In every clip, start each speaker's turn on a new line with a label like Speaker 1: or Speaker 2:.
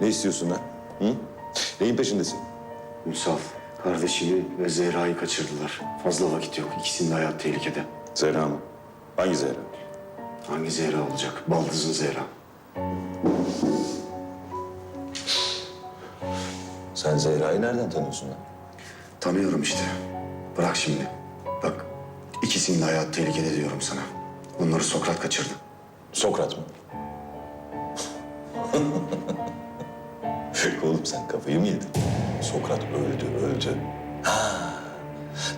Speaker 1: Ne istiyorsun lan? Hı? Neyin peşindesin?
Speaker 2: Ünsal, kardeşimi ve Zehra'yı kaçırdılar. Fazla vakit yok. İkisinin de hayat tehlikede.
Speaker 1: Zehra mı? Hangi Zehra?
Speaker 2: Hangi Zehra olacak? Baldız'ın Zehra.
Speaker 1: Sen Zehra'yı nereden tanıyorsun lan?
Speaker 2: Tanıyorum işte. Bırak şimdi. Bak, ikisinin de hayat tehlikede diyorum sana. Bunları Sokrat kaçırdı.
Speaker 1: Sokrat mı? Oğlum sen kafayı mı yedin? Sokrat öldü, öldü. Ha,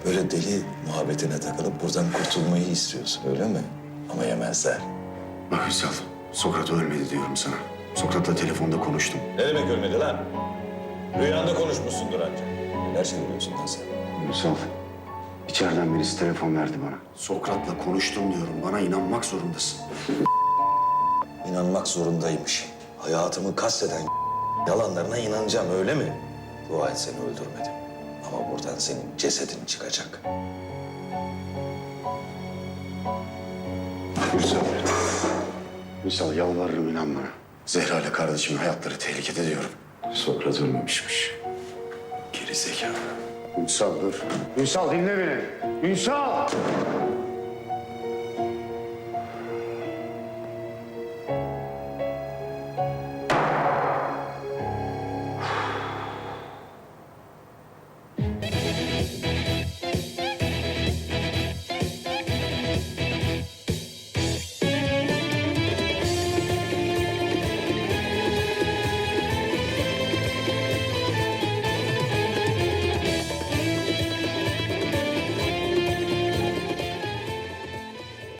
Speaker 1: böyle deli muhabbetine takılıp buradan kurtulmayı istiyorsun öyle mi? Ama yemezler.
Speaker 2: Bak Ünsal, Sokrat ölmedi diyorum sana. Sokrat'la telefonda konuştum.
Speaker 1: Ne demek ölmedi lan? Rüyanda konuşmuşsundur ancak. Neler söylüyorsun lan sen?
Speaker 2: Ünsal, içeriden birisi telefon verdi bana. Sokrat'la konuştum diyorum. Bana inanmak zorundasın.
Speaker 1: İnanmak zorundaymış. Hayatımı kasteden Yalanlarına inanacağım öyle mi? Dua et seni öldürmedim. Ama buradan senin cesedin çıkacak.
Speaker 2: Gülsel. Gülsel yalvarırım inan bana. Zehra ile kardeşimin hayatları tehlikede diyorum. Sonra dönmemişmiş. Geri zekalı. Ünsal dur. Ünsal dinle beni. Ünsal!